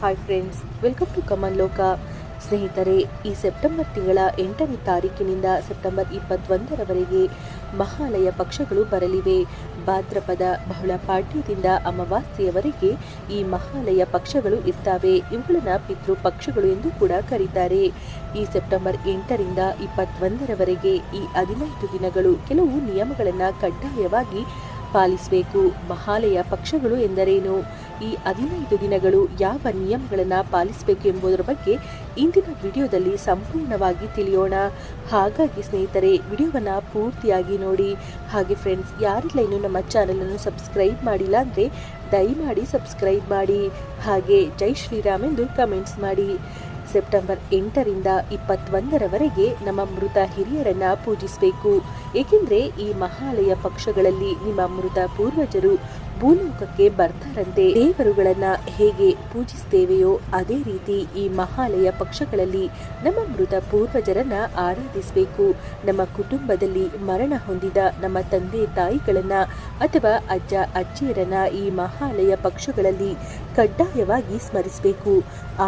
Hi friends welcome to ಕಮನ್ ಲೋಕ ಸ್ನೇಹಿತರೆ, ಈ ಸೆಪ್ಟೆಂಬರ್ ತಿಂಗಳ ಎಂಟನೇ ತಾರೀಕಿನಿಂದ ಸೆಪ್ಟೆಂಬರ್ ಇಪ್ಪತ್ತೊಂದರವರೆಗೆ ಮಹಾಲಯ ಪಕ್ಷಗಳು ಬರಲಿವೆ. ಭಾದ್ರಪದ ಬಹುಳ ಪಾಠ್ಯದಿಂದ ಅಮಾವಾಸ್ಯೆಯವರೆಗೆ ಈ ಮಹಾಲಯ ಪಕ್ಷಗಳು ಇರ್ತವೆ. ಇವುಗಳನ್ನು ಪಿತೃ ಪಕ್ಷಗಳು ಎಂದು ಕೂಡ ಕರೀತಾರೆ. ಈ ಸೆಪ್ಟೆಂಬರ್ ಎಂಟರಿಂದ ಇಪ್ಪತ್ತೊಂದರವರೆಗೆ ಈ ಹದಿನೈದು ದಿನಗಳು ಕೆಲವು ನಿಯಮಗಳನ್ನು ಕಡ್ಡಾಯವಾಗಿ ಪಾಲಿಸಬೇಕು. ಮಹಾಲಯ ಪಕ್ಷಗಳು ಎಂದರೇನು? ಈ ಹದಿನೈದು ದಿನಗಳು ಯಾವ ನಿಯಮಗಳನ್ನು ಪಾಲಿಸಬೇಕು ಎಂಬುದರ ಬಗ್ಗೆ ಇಂದಿನ ವಿಡಿಯೋದಲ್ಲಿ ಸಂಪೂರ್ಣವಾಗಿ ತಿಳಿಯೋಣ. ಹಾಗಾಗಿ ಸ್ನೇಹಿತರೆ, ವಿಡಿಯೋವನ್ನು ಪೂರ್ತಿಯಾಗಿ ನೋಡಿ. ಹಾಗೆ ಫ್ರೆಂಡ್ಸ್ ಯಾರಿಲ್ಲ ಇನ್ನೂ ನಮ್ಮ ಚಾನಲನ್ನು ಸಬ್ಸ್ಕ್ರೈಬ್ ಮಾಡಿಲ್ಲ ಅಂದರೆ ದಯಮಾಡಿ ಸಬ್ಸ್ಕ್ರೈಬ್ ಮಾಡಿ. ಹಾಗೆ ಜೈ ಶ್ರೀರಾಮ್ ಎಂದು ಕಮೆಂಟ್ಸ್ ಮಾಡಿ. ಸೆಪ್ಟೆಂಬರ್ ಎಂಟರಿಂದ ಇಪ್ಪತ್ತೊಂದರವರೆಗೆ ನಮ್ಮ ಮೃತ ಹಿರಿಯರನ್ನ ಪೂಜಿಸಬೇಕು. ಏಕೆಂದರೆ ಈ ಮಹಾಲಯ ಪಕ್ಷಗಳಲ್ಲಿ ನಿಮ್ಮ ಮೃತ ಪೂರ್ವಜರು ಭೂಲೋಕಕ್ಕೆ ಬರ್ತಾರಂತೆ. ದೇವರುಗಳನ್ನ ಹೇಗೆ ಪೂಜಿಸ್ತೇವೆಯೋ ಅದೇ ರೀತಿ ಈ ಮಹಾಲಯ ಪಕ್ಷಗಳಲ್ಲಿ ನಮ್ಮ ಮೃತ ಪೂರ್ವಜರನ್ನ ಆರಾಧಿಸಬೇಕು. ನಮ್ಮ ಕುಟುಂಬದಲ್ಲಿ ಮರಣ ಹೊಂದಿದ ನಮ್ಮ ತಂದೆ ತಾಯಿಗಳನ್ನ ಅಥವಾ ಅಜ್ಜ, ಅಜ್ಜಿಯರನ್ನ ಈ ಮಹಾಲಯ ಪಕ್ಷಗಳಲ್ಲಿ ಕಡ್ಡಾಯವಾಗಿ ಸ್ಮರಿಸಬೇಕು.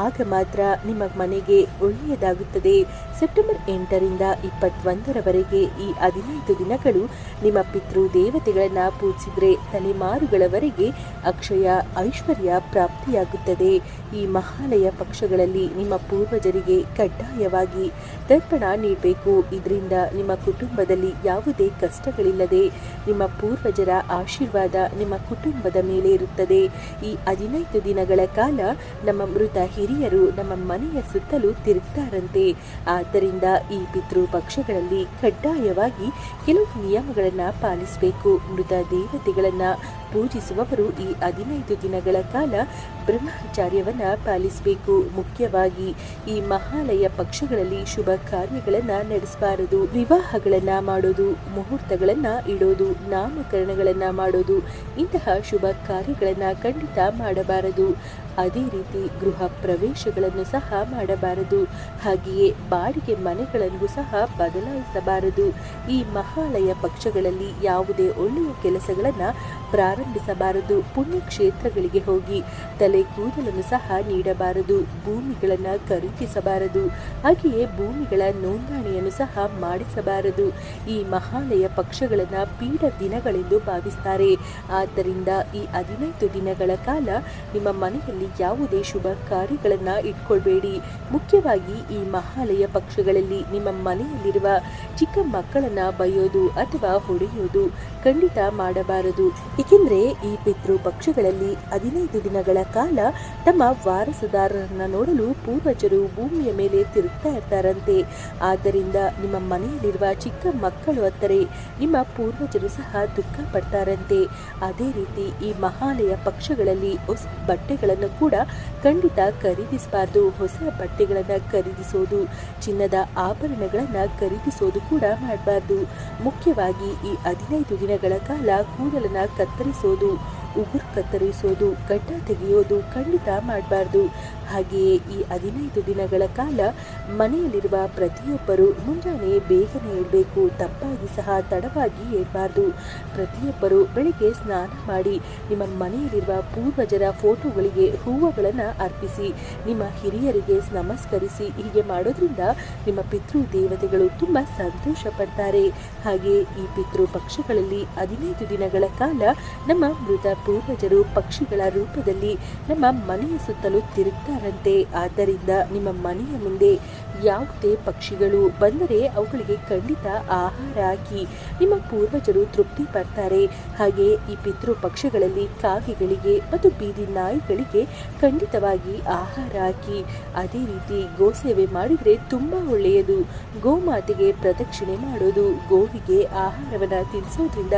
ಆಗ ಮಾತ್ರ ನಿಮ್ಮ ಮನೆಗೆ ಒಳ್ಳೆಯದಾಗುತ್ತದೆ. ಸೆಪ್ಟೆಂಬರ್ ಎಂಟರಿಂದ ಇಪ್ಪತ್ತೊಂದರವರೆಗೆ ಈ ಹದಿನೈದು ದಿನಗಳು ನಿಮ್ಮ ಪಿತೃ ದೇವತೆಗಳನ್ನ ಪೂಜಿಸಿದರೆ ತಲೆಮಾರುಗಳವರೆಗೆ ಅಕ್ಷಯ, ಐಶ್ವರ್ಯ ಪ್ರಾಪ್ತಿಯಾಗುತ್ತದೆ. ಈ ಮಹಾಲಯ ಪಕ್ಷಗಳಲ್ಲಿ ನಿಮ್ಮ ಪೂರ್ವಜರಿಗೆ ಕಡ್ಡಾಯವಾಗಿ ತರ್ಪಣ ನೀಡಬೇಕು. ಇದರಿಂದ ನಿಮ್ಮ ಕುಟುಂಬದಲ್ಲಿ ಯಾವುದೇ ಕಷ್ಟಗಳಿಲ್ಲದೆ ನಿಮ್ಮ ಪೂರ್ವಜರ ಆಶೀರ್ವಾದ ನಿಮ್ಮ ಕುಟುಂಬದ ಮೇಲೆ ಇರುತ್ತದೆ. ಈ ಹದಿನೈದು ದಿನಗಳ ಕಾಲ ನಮ್ಮ ಮೃತ ಹಿರಿಯರು ನಮ್ಮ ಮನೆಯ ಸುತ್ತಲೂ ತಿರುಗ್ತಾರಂತೆ. ಆದ್ದರಿಂದ ಈ ಪಿತೃ ಪಕ್ಷಗಳಲ್ಲಿ ಕಡ್ಡಾಯವಾಗಿ ಕೆಲವು ನಿಯಮಗಳನ್ನು ಪಾಲಿಸಬೇಕು. ಮೃತ ದೇವತೆಗಳನ್ನ ಪೂಜಿಸುವವರು ಈ ಹದಿನೈದು ದಿನಗಳ ಕಾಲ ಬ್ರಹ್ಮಚಾರ್ಯವನ್ನು ಪಾಲಿಸಬೇಕು. ಮುಖ್ಯವಾಗಿ ಈ ಮಹಾಲಯ ಪಕ್ಷಗಳಲ್ಲಿ ಶುಭ ಕಾರ್ಯಗಳನ್ನು ನಡೆಸಬಾರದು. ವಿವಾಹಗಳನ್ನು ಮಾಡೋದು, ಮುಹೂರ್ತಗಳನ್ನು ಇಡೋದು, ನಾಮಕರಣಗಳನ್ನು ಮಾಡೋದು, ಇಂತಹ ಶುಭ ಕಾರ್ಯಗಳನ್ನು ಖಂಡಿತ ಮಾಡಬಾರದು. ಅದೇ ರೀತಿ ಗೃಹ ಪ್ರವೇಶಗಳನ್ನು ಸಹ ಮಾಡಬಾರದು. ಹಾಗೆಯೇ ಬಾಡಿಗೆ ಮನೆಗಳನ್ನು ಸಹ ಬದಲಾಯಿಸಬಾರದು. ಈ ಮಹಾಲಯ ಪಕ್ಷಗಳಲ್ಲಿ ಯಾವುದೇ ಒಳ್ಳೆಯ ಕೆಲಸಗಳನ್ನು ಪ್ರಾರಂಭಿಸಬಾರದು. ಪುಣ್ಯಕ್ಷೇತ್ರಗಳಿಗೆ ಹೋಗಿ ತಲೆ ಕೂದಲನ್ನು ಸಹ ನೀಡಬಾರದು. ಭೂಮಿಗಳನ್ನು ಖರೀದಿಸಬಾರದು. ಹಾಗೆಯೇ ಭೂಮಿಗಳ ನೋಂದಣಿಯನ್ನು ಸಹ ಮಾಡಿಸಬಾರದು. ಈ ಮಹಾಲಯ ಪಕ್ಷಗಳನ್ನು ಪೀಡ ದಿನಗಳೆಂದು ಭಾವಿಸ್ತಾರೆ. ಆದ್ದರಿಂದ ಈ ಹದಿನೈದು ದಿನಗಳ ಕಾಲ ನಿಮ್ಮ ಮನೆಯಲ್ಲಿ ಯಾವುದೇ ಶುಭ ಕಾರ್ಯಗಳನ್ನು ಇಟ್ಕೊಳ್ಬೇಡಿ. ಮುಖ್ಯವಾಗಿ ಈ ಮಹಾಲಯ ಪಕ್ಷಗಳಲ್ಲಿ ನಿಮ್ಮ ಮನೆಯಲ್ಲಿರುವ ಚಿಕ್ಕ ಮಕ್ಕಳನ್ನ ಬೈಯೋದು ಅಥವಾ ಹೊಡೆಯೋದು ಖಂಡಿತ ಮಾಡಬಾರದು. ಏಕೆಂದರೆ ಈ ಪಿತೃ ಪಕ್ಷಗಳಲ್ಲಿ ಹದಿನೈದು ದಿನಗಳ ಕಾಲ ತಮ್ಮ ವಾರಸುದಾರರನ್ನ ನೋಡಲು ಪೂರ್ವಜರು ಭೂಮಿಯ ಮೇಲೆ ತಿರುಗ್ತಾ ಇರ್ತಾರಂತೆ. ಆದ್ದರಿಂದ ನಿಮ್ಮ ಮನೆಯಲ್ಲಿರುವ ಚಿಕ್ಕ ಮಕ್ಕಳು ಅತ್ತರೆ ನಿಮ್ಮ ಪೂರ್ವಜರು ಸಹ ದುಃಖ ಪಡ್ತಾರಂತೆ ಅದೇ ರೀತಿ ಈ ಮಹಾಲಯ ಪಕ್ಷಗಳಲ್ಲಿ ಹೊಸ ಬಟ್ಟೆಗಳನ್ನು ಕೂಡ ಖಂಡಿತ ಖರೀದಿಸಬಾರ್ದು. ಹೊಸ ಬಟ್ಟೆಗಳನ್ನು ಖರೀದಿಸೋದು ಚಿನ್ನದ ಆಭರಣಗಳನ್ನು ಖರೀದಿಸೋದು ಕೂಡ ಮಾಡಬಾರ್ದು. ಮುಖ್ಯವಾಗಿ ಈ ಹದಿನೈದು ದಿನಗಳ ಕಾಲ ಕೂದಲನ್ನ ಕತ್ತರಿಸೋದು, ಉಗುರು ಕತ್ತರಿಸೋದು, ಗಡ್ಡ ತೆಗೆಯೋದು ಖಂಡಿತ ಮಾಡಬಾರ್ದು. ಹಾಗೆಯೇ ಈ ಹದಿನೈದು ದಿನಗಳ ಕಾಲ ಮನೆಯಲ್ಲಿರುವ ಪ್ರತಿಯೊಬ್ಬರು ಮುಂಜಾನೆ ಬೇಗನೆ ಏಳಬೇಕು ತಪ್ಪಾಗಿ ಸಹ ತಡವಾಗಿ ಏಳಬಾರ್ದು ಪ್ರತಿಯೊಬ್ಬರು ಬೆಳಿಗ್ಗೆ ಸ್ನಾನ ಮಾಡಿ ನಿಮ್ಮ ಮನೆಯಲ್ಲಿರುವ ಪೂರ್ವಜರ ಫೋಟೋಗಳಿಗೆ ಹೂವುಗಳನ್ನು ಅರ್ಪಿಸಿ, ನಿಮ್ಮ ಹಿರಿಯರಿಗೆ ನಮಸ್ಕರಿಸಿ ಹೀಗೆ ಮಾಡೋದ್ರಿಂದ ನಿಮ್ಮ ಪಿತೃ ದೇವತೆಗಳು ತುಂಬ ಸಂತೋಷ ಪಡ್ತಾರೆ. ಹಾಗೆ ಈ ಪಿತೃ ಪಕ್ಷಗಳಲ್ಲಿ ಹದಿನೈದು ದಿನಗಳ ಕಾಲ ನಮ್ಮ ಮೃತ ಪೂರ್ವಜರು ಪಕ್ಷಿಗಳ ರೂಪದಲ್ಲಿ ನಮ್ಮ ಮನೆಯ ಸುತ್ತಲೂ ತಿರುಗ್ತಾರಂತೆ. ಆದ್ದರಿಂದ ನಿಮ್ಮ ಮನೆಯ ಮುಂದೆ ಯಾವುದೇ ಪಕ್ಷಿಗಳು ಬಂದರೆ ಅವುಗಳಿಗೆ ಖಂಡಿತ ಆಹಾರ ಹಾಕಿ, ನಿಮ್ಮ ಪೂರ್ವಜರು ತೃಪ್ತಿ ಪಡ್ತಾರೆ. ಹಾಗೆ ಈ ಪಿತೃ ಪಕ್ಷಗಳಲ್ಲಿ ಕಾಗೆಗಳಿಗೆ ಮತ್ತು ಬೀದಿ ನಾಯಿಗಳಿಗೆ ಖಂಡಿತವಾಗಿ ಆಹಾರ ಹಾಕಿ, ಅದೇ ರೀತಿ ಗೋಸೇವೆ ಮಾಡಿದರೆ ತುಂಬ ಒಳ್ಳೆಯದು. ಗೋಮಾತೆಗೆ ಪ್ರದಕ್ಷಿಣೆ ಮಾಡೋದು ಗೋವಿಗೆ ಆಹಾರವನ್ನು ತಿನ್ನಿಸೋದ್ರಿಂದ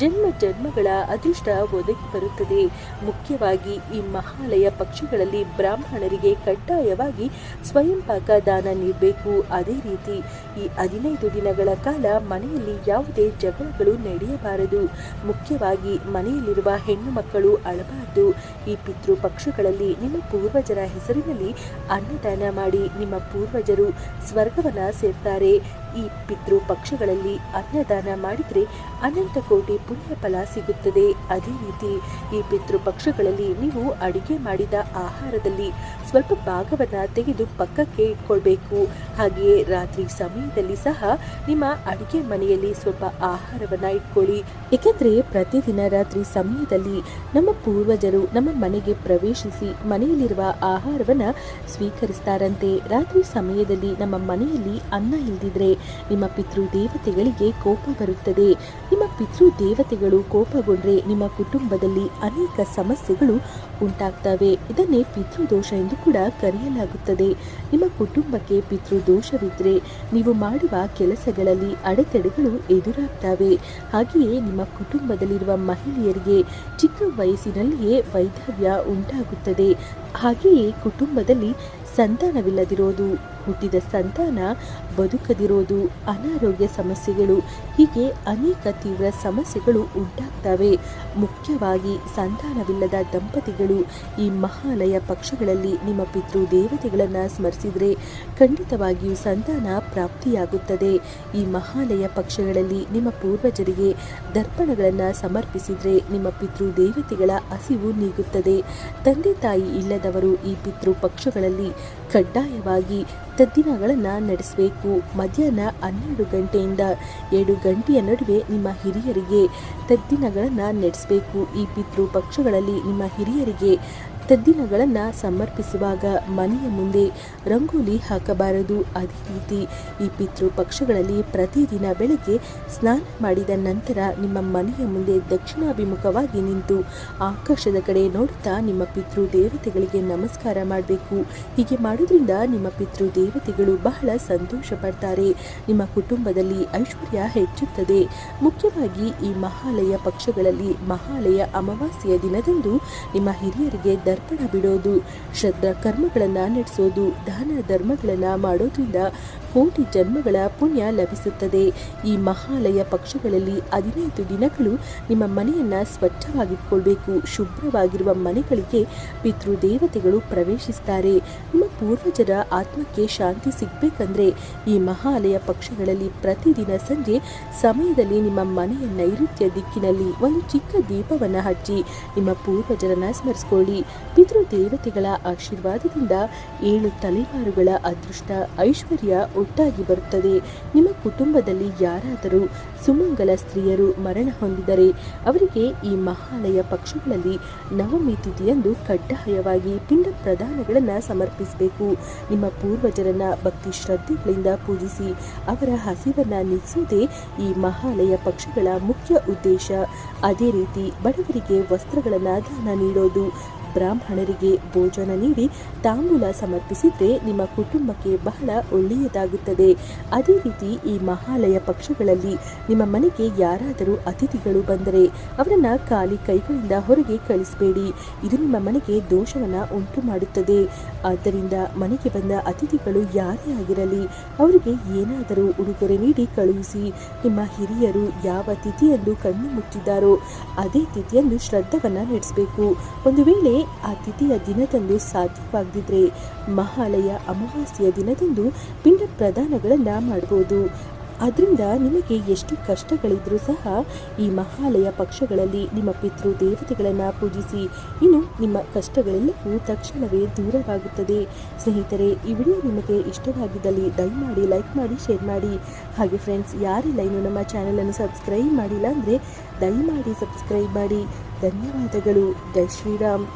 ಜನ್ಮ ಜನ್ಮಗಳ ಅದೃಷ್ಟ ಒದಗಿ ಬರುತ್ತದೆ. ಮುಖ್ಯವಾಗಿ ಈ ಮಹಾಲಯ ಪಕ್ಷಿಗಳಲ್ಲಿ ಬ್ರಾಹ್ಮಣರಿಗೆ ಕಡ್ಡಾಯವಾಗಿ ಸ್ವಯಂ ಪಾಕ ದಾನ ನೀಡಬೇಕು. ಅದೇ ರೀತಿ ಈ ಹದಿನೈದು ದಿನಗಳ ಕಾಲ ಮನೆಯಲ್ಲಿ ಯಾವುದೇ ಜಗಳಗಳು ನಡೆಯಬಾರದು. ಮುಖ್ಯವಾಗಿ ಮನೆಯಲ್ಲಿರುವ ಹೆಣ್ಣು ಮಕ್ಕಳು ಅಳಬಾರದು. ಈ ಪಿತೃ ಪಕ್ಷಗಳಲ್ಲಿ ನಿಮ್ಮ ಪೂರ್ವಜರ ಹೆಸರಿನಲ್ಲಿ ಅನ್ನದಾನ ಮಾಡಿ ನಿಮ್ಮ ಪೂರ್ವಜರು ಸ್ವರ್ಗವನ್ನ ಸೇರ್ತಾರೆ. ಈ ಪಿತೃ ಪಕ್ಷಗಳಲ್ಲಿ ಅನ್ನದಾನ ಮಾಡಿದರೆ ಅನಂತ ಕೋಟಿ ಪುಣ್ಯ ಫಲ ಸಿಗುತ್ತದೆ. ಅದೇ ರೀತಿ ಈ ಪಿತೃ ಪಕ್ಷಗಳಲ್ಲಿ ನೀವು ಅಡಿಗೆ ಮಾಡಿದ ಆಹಾರದಲ್ಲಿ ಸ್ವಲ್ಪ ಭಾಗವನ್ನು ತೆಗೆದು ಪಕ್ಕಕ್ಕೆ ಇಟ್ಕೊಳ್ಬೇಕು. ಹಾಗೆಯೇ ರಾತ್ರಿ ಸಮಯದಲ್ಲಿ ಸಹ ನಿಮ್ಮ ಅಡಿಗೆ ಮನೆಯಲ್ಲಿ ಸ್ವಲ್ಪ ಆಹಾರವನ್ನ ಇಟ್ಕೊಳ್ಳಿ. ಏಕೆಂದರೆ ಪ್ರತಿದಿನ ರಾತ್ರಿ ಸಮಯದಲ್ಲಿ ನಮ್ಮ ಪೂರ್ವಜರು ನಮ್ಮ ಮನೆಗೆ ಪ್ರವೇಶಿಸಿ ಮನೆಯಲ್ಲಿರುವ ಆಹಾರವನ್ನ ಸ್ವೀಕರಿಸ್ತಾರಂತೆ. ರಾತ್ರಿ ಸಮಯದಲ್ಲಿ ನಮ್ಮ ಮನೆಯಲ್ಲಿ ಅನ್ನ ಇಲ್ದಿದ್ರೆ ನಿಮ್ಮ ಪಿತೃ ದೇವತೆಗಳಿಗೆ ಕೋಪ ಬರುತ್ತದೆ. ನಿಮ್ಮ ಪಿತೃ ದೇವತೆಗಳು ಕೋಪಗೊಂಡ್ರೆ ನಿಮ್ಮ ಕುಟುಂಬದಲ್ಲಿ ಅನೇಕ ಸಮಸ್ಯೆಗಳು ಉಂಟಾಗ್ತವೆ. ಇದನ್ನೇ ಪಿತೃದೋಷ ಎಂದು ಕೂಡ ಕರೆಯಲಾಗುತ್ತದೆ. ನಿಮ್ಮ ಕುಟುಂಬಕ್ಕೆ ಪಿತೃದೋಷವಿದ್ರೆ ನೀವು ಮಾಡುವ ಕೆಲಸಗಳಲ್ಲಿ ಅಡೆತಡೆಗಳು ಎದುರಾಗ್ತವೆ. ಹಾಗೆಯೇ ನಿಮ್ಮ ಕುಟುಂಬದಲ್ಲಿರುವ ಮಹಿಳೆಯರಿಗೆ ಚಿಕ್ಕ ವಯಸ್ಸಿನಲ್ಲಿಯೇ ವೈಧವ್ಯ ಉಂಟಾಗುತ್ತದೆ. ಹಾಗೆಯೇ ಕುಟುಂಬದಲ್ಲಿ ಸಂತಾನವಿಲ್ಲದಿರೋದು. ಹುಟ್ಟಿದ ಸಂತಾನ ಬದುಕದಿರೋದು ಅನಾರೋಗ್ಯ ಸಮಸ್ಯೆಗಳು, ಹೀಗೆ ಅನೇಕ ತೀವ್ರ ಸಮಸ್ಯೆಗಳು ಉಂಟಾಗ್ತವೆ. ಮುಖ್ಯವಾಗಿ ಸಂತಾನವಿಲ್ಲದ ದಂಪತಿಗಳು ಈ ಮಹಾಲಯ ಪಕ್ಷಗಳಲ್ಲಿ ನಿಮ್ಮ ಪಿತೃ ದೇವತೆಗಳನ್ನು ಸ್ಮರಿಸಿದರೆ ಖಂಡಿತವಾಗಿಯೂ ಸಂತಾನ ಪ್ರಾಪ್ತಿಯಾಗುತ್ತದೆ. ಈ ಮಹಾಲಯ ಪಕ್ಷಗಳಲ್ಲಿ ನಿಮ್ಮ ಪೂರ್ವಜರಿಗೆ ದರ್ಪಣಗಳನ್ನು ಸಮರ್ಪಿಸಿದರೆ ನಿಮ್ಮ ಪಿತೃ ದೇವತೆಗಳ ಹಸಿವು ನೀಗುತ್ತದೆ. ತಂದೆ ತಾಯಿ ಇಲ್ಲದವರು ಈ ಪಿತೃ ಪಕ್ಷಗಳಲ್ಲಿ ಕಡ್ಡಾಯವಾಗಿ ತದ್ದಿನಗಳನ್ನು ನಡೆಸಬೇಕು. ಮಧ್ಯಾಹ್ನ ಹನ್ನೆರಡು ಗಂಟೆಯಿಂದ ಎರಡು ಗಂಟೆಯ ನಡುವೆ ನಿಮ್ಮ ಹಿರಿಯರಿಗೆ ತದ್ದಿನಗಳನ್ನು ನಡೆಸಬೇಕು. ಈ ಪಿತೃ ಪಕ್ಷಗಳಲ್ಲಿ ನಿಮ್ಮ ಹಿರಿಯರಿಗೆ ತದ್ದಿನಗಳನ್ನು ಸಮರ್ಪಿಸುವಾಗ ಮನೆಯ ಮುಂದೆ ರಂಗೋಲಿ ಹಾಕಬಾರದು. ಅದೇ ರೀತಿ ಈ ಪಿತೃ ಪಕ್ಷಗಳಲ್ಲಿ ಪ್ರತಿದಿನ ಬೆಳಗ್ಗೆ ಸ್ನಾನ ಮಾಡಿದ ನಂತರ ನಿಮ್ಮ ಮನೆಯ ಮುಂದೆ ದಕ್ಷಿಣಾಭಿಮುಖವಾಗಿ ನಿಂತು ಆಕಾಶದ ಕಡೆ ನೋಡುತ್ತಾ ನಿಮ್ಮ ಪಿತೃ ದೇವತೆಗಳಿಗೆ ನಮಸ್ಕಾರ ಮಾಡಬೇಕು. ಹೀಗೆ ಮಾಡೋದ್ರಿಂದ ನಿಮ್ಮ ಪಿತೃ ದೇವತೆಗಳು ಬಹಳ ಸಂತೋಷ ಪಡ್ತಾರೆ. ನಿಮ್ಮ ಕುಟುಂಬದಲ್ಲಿ ಐಶ್ವರ್ಯ ಹೆಚ್ಚುತ್ತದೆ. ಮುಖ್ಯವಾಗಿ ಈ ಮಹಾಲಯ ಪಕ್ಷಗಳಲ್ಲಿ ಮಹಾಲಯ ಅಮಾವಾಸ್ಯೆಯ ದಿನದಂದು ನಿಮ್ಮ ಹಿರಿಯರಿಗೆ ದರ್ಪಣ ಬಿಡೋದು. ಶ್ರದ್ಧಾ ಕರ್ಮಗಳನ್ನು ನಡೆಸೋದು ದಾನ ಧರ್ಮಗಳನ್ನು ಮಾಡೋದ್ರಿಂದ ಕೋಟಿ ಜನ್ಮಗಳ ಪುಣ್ಯ ಲಭಿಸುತ್ತದೆ. ಈ ಮಹಾಲಯ ಪಕ್ಷಗಳಲ್ಲಿ ಹದಿನೈದು ದಿನಗಳು ನಿಮ್ಮ ಮನೆಯನ್ನು ಸ್ವಚ್ಛವಾಗಿಟ್ಕೊಳ್ಬೇಕು. ಶುಭ್ರವಾಗಿರುವ ಮನೆಗಳಿಗೆ ಪಿತೃದೇವತೆಗಳು ಪ್ರವೇಶಿಸ್ತಾರೆ. ನಿಮ್ಮ ಪೂರ್ವಜರ ಆತ್ಮಕ್ಕೆ ಶಾಂತಿ ಸಿಗಬೇಕಂದ್ರೆ ಈ ಮಹಾಲಯ ಪಕ್ಷಗಳಲ್ಲಿ ಪ್ರತಿದಿನ ಸಂಜೆ ಸಮಯದಲ್ಲಿ ನಿಮ್ಮ ಮನೆಯ ನೈಋತ್ಯ ದಿಕ್ಕಿನಲ್ಲಿ ಒಂದು ಚಿಕ್ಕ ದೀಪವನ್ನು ಹಚ್ಚಿ ನಿಮ್ಮ ಪೂರ್ವಜರನ್ನ ಸ್ಮರಿಸಿಕೊಳ್ಳಿ. ಪಿತೃ ದೇವತೆಗಳ ಆಶೀರ್ವಾದದಿಂದ ಏಳು ತಲೆಮಾರುಗಳ ಅದೃಷ್ಟ ಐಶ್ವರ್ಯ ಒಟ್ಟಾಗಿ ಬರುತ್ತದೆ. ನಿಮ್ಮ ಕುಟುಂಬದಲ್ಲಿ ಯಾರಾದರೂ ಸುಮಂಗಲ ಸ್ತ್ರೀಯರು ಮರಣ ಹೊಂದಿದರೆ ಅವರಿಗೆ ಈ ಮಹಾಲಯ ಪಕ್ಷಗಳಲ್ಲಿ ನವಮಿ ತಿಥಿಯಂದು ಕಡ್ಡಾಯವಾಗಿ ಪಿಂಡ ಪ್ರದಾನಗಳನ್ನು ಸಮರ್ಪಿಸಬೇಕು. ನಿಮ್ಮ ಪೂರ್ವಜರನ್ನ ಭಕ್ತಿ ಶ್ರದ್ಧೆಗಳಿಂದ ಪೂಜಿಸಿ ಅವರ ಹಸಿವನ್ನು ನೀಗಿಸುವುದೇ ಈ ಮಹಾಲಯ ಪಕ್ಷಗಳ ಮುಖ್ಯ ಉದ್ದೇಶ. ಅದೇ ರೀತಿ ಬಡವರಿಗೆ ವಸ್ತ್ರಗಳನ್ನು ದಾನ ನೀಡೋದು ಬ್ರಾಹ್ಮಣರಿಗೆ ಭೋಜನ ನೀಡಿ ತಾಂಬೂಲ ಸಮರ್ಪಿಸಿದ್ರೆ ನಿಮ್ಮ ಕುಟುಂಬಕ್ಕೆ ಬಹಳ ಒಳ್ಳೆಯದಾಗುತ್ತದೆ. ಅದೇ ರೀತಿ ಈ ಮಹಾಲಯ ಪಕ್ಷಗಳಲ್ಲಿ ನಿಮ್ಮ ಮನೆಗೆ ಯಾರಾದರೂ ಅತಿಥಿಗಳು ಬಂದರೆ ಅವರನ್ನ ಖಾಲಿ ಕೈಗಳಿಂದ ಹೊರಗೆ ಕಳಿಸಬೇಡಿ. ಇದು ನಿಮ್ಮ ಮನೆಗೆ ದೋಷವನ್ನ ಉಂಟು ಮಾಡುತ್ತದೆ ಆದ್ದರಿಂದ ಮನೆಗೆ ಬಂದ ಅತಿಥಿಗಳು ಯಾರೇ ಆಗಿರಲಿ, ಅವರಿಗೆ ಏನಾದರೂ ಉಡುಗೊರೆ ನೀಡಿ ಕಳುಹಿಸಿ ನಿಮ್ಮ ಹಿರಿಯರು ಯಾವ ತಿಥಿಯಲ್ಲೂ ಕಣ್ಣು ಮುಚ್ಚಿದ್ದಾರೋ, ಅದೇ ತಿಥಿಯಲ್ಲೂ ಶ್ರದ್ಧವನ್ನ ನಡೆಸಬೇಕು. ಒಂದು ವೇಳೆ ಆ ತಿಥಿಯ ದಿನದಂದು ಸಾಧ್ಯವಾಗದಿದ್ರೆ ಮಹಾಲಯ ಅಮಾವಾಸ್ಯೆಯ ದಿನದಂದು ಪಿಂಡ ಪ್ರದಾನಗಳನ್ನು ಮಾಡಬಹುದು ಅದರಿಂದ ನಿಮಗೆ ಎಷ್ಟು ಕಷ್ಟಗಳಿದ್ರೂ ಸಹ ಈ ಮಹಾಲಯ ಪಕ್ಷಗಳಲ್ಲಿ ನಿಮ್ಮ ಪಿತೃ ದೇವತೆಗಳನ್ನು ಪೂಜಿಸಿ, ಇನ್ನು ನಿಮ್ಮ ಕಷ್ಟಗಳೆಲ್ಲವೂ ತಕ್ಷಣವೇ ದೂರವಾಗುತ್ತದೆ. ಸ್ನೇಹಿತರೆ, ಈ ವಿಡಿಯೋ ನಿಮಗೆ ಇಷ್ಟವಾಗಿದ್ದಲ್ಲಿ ದಯಮಾಡಿ ಲೈಕ್ ಮಾಡಿ, ಶೇರ್ ಮಾಡಿ. ಹಾಗೆ ಫ್ರೆಂಡ್ಸ್ ಯಾರೆಲ್ಲ ಇನ್ನು ನಮ್ಮ ಚಾನಲನ್ನು ಸಬ್ಸ್ಕ್ರೈಬ್ ಮಾಡಿಲ್ಲ ಅಂದರೆ ದಯಮಾಡಿ ಸಬ್ಸ್ಕ್ರೈಬ್ ಮಾಡಿ. ಧನ್ಯವಾದಗಳು. ಜೈ ಶ್ರೀರಾಮ್.